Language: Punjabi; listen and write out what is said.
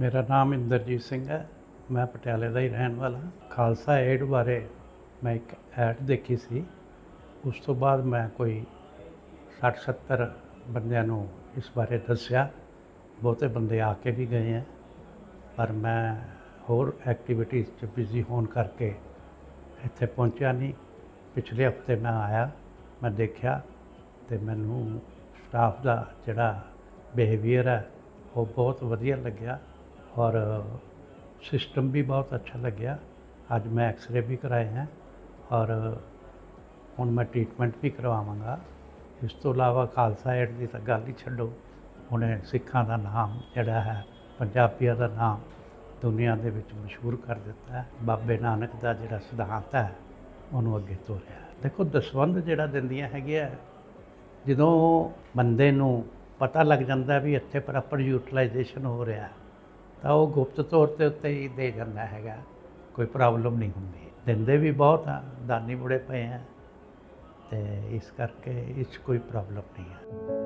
ਮੇਰਾ ਨਾਮ ਇੰਦਰਜੀਤ ਸਿੰਘ ਹੈ। ਮੈਂ ਪਟਿਆਲੇ ਦਾ ਹੀ ਰਹਿਣ ਵਾਲਾ ਖਾਲਸਾ ਏਡ ਬਾਰੇ ਮੈਂ ਇੱਕ ਐਡ ਦੇਖੀ ਸੀ। ਉਸ ਤੋਂ ਬਾਅਦ ਮੈਂ ਕੋਈ 60 70 ਬੰਦਿਆਂ ਨੂੰ ਇਸ ਬਾਰੇ ਦੱਸਿਆ। ਬਹੁਤੇ ਬੰਦੇ ਆ ਕੇ ਵੀ ਗਏ ਹੈ। ਪਰ ਮੈਂ ਹੋਰ ਐਕਟੀਵਿਟੀਜ਼ 'ਚ ਬਿਜ਼ੀ ਹੋਣ ਕਰਕੇ ਇੱਥੇ ਪਹੁੰਚਿਆ ਨਹੀਂ। ਪਿਛਲੇ ਹਫ਼ਤੇ ਮੈਂ ਆਇਆ, ਮੈਂ ਦੇਖਿਆ ਤੇ ਮੈਨੂੰ ਸਟਾਫ ਦਾ ਜਿਹੜਾ ਬਿਹੇਵੀਅਰ ਹੈ, ਉਹ ਬਹੁਤ ਵਧੀਆ ਲੱਗਿਆ। ਔਰ ਸਿਸਟਮ ਵੀ ਬਹੁਤ ਅੱਛਾ ਲੱਗਿਆ। ਅੱਜ ਮੈਂ ਐਕਸ-ਰੇ ਵੀ ਕਰਾਏ ਹੈ ਔਰ ਹੁਣ ਮੈਂ ਟ੍ਰੀਟਮੈਂਟ ਵੀ ਕਰਵਾਵਾਂਗਾ। ਇਸ ਤੋਂ ਇਲਾਵਾ ਖਾਲਸਾ ਏਡ ਦੀ ਤਾਂ ਗੱਲ ਹੀ ਛੱਡੋ। ਹੁਣੇ ਸਿੱਖਾਂ ਦਾ ਨਾਮ ਜਿਹੜਾ ਹੈ, ਪੰਜਾਬੀਆਂ ਦਾ ਨਾਮ ਦੁਨੀਆ ਦੇ ਵਿੱਚ ਮਸ਼ਹੂਰ ਕਰ ਦਿੱਤਾ ਹੈ। ਬਾਬੇ ਨਾਨਕ ਦਾ ਜਿਹੜਾ ਸਿਧਾਂਤ ਹੈ, ਉਹਨੂੰ ਅੱਗੇ ਤੋਰਿਆ ਦੇਖੋ, ਦਸਵੰਧ ਜਿਹੜਾ ਦਿੰਦੀਆਂ ਹੈਗੀਆਂ, ਜਦੋਂ ਬੰਦੇ ਨੂੰ ਪਤਾ ਲੱਗ ਜਾਂਦਾ ਵੀ ਇੱਥੇ ਪ੍ਰੋਪਰ ਯੂਟਿਲਾਈਜੇਸ਼ਨ ਹੋ ਰਿਹਾ ਤਾਂ ਉਹ ਗੁਪਤ ਤੌਰ ਤੇ ਉੱਤੇ ਹੀ ਦੇ ਜਾਂਦਾ ਹੈਗਾ। ਕੋਈ ਪ੍ਰੋਬਲਮ ਨਹੀਂ ਹੁੰਦੀ। ਦਿੰਦੇ ਵੀ ਬਹੁਤ ਆ, ਦਾਨੀ ਬੁੜੇ ਪਏ ਆ ਤੇ ਇਸ ਕਰਕੇ ਇਸ 'ਚ ਕੋਈ ਪ੍ਰੋਬਲਮ ਨਹੀਂ ਆ।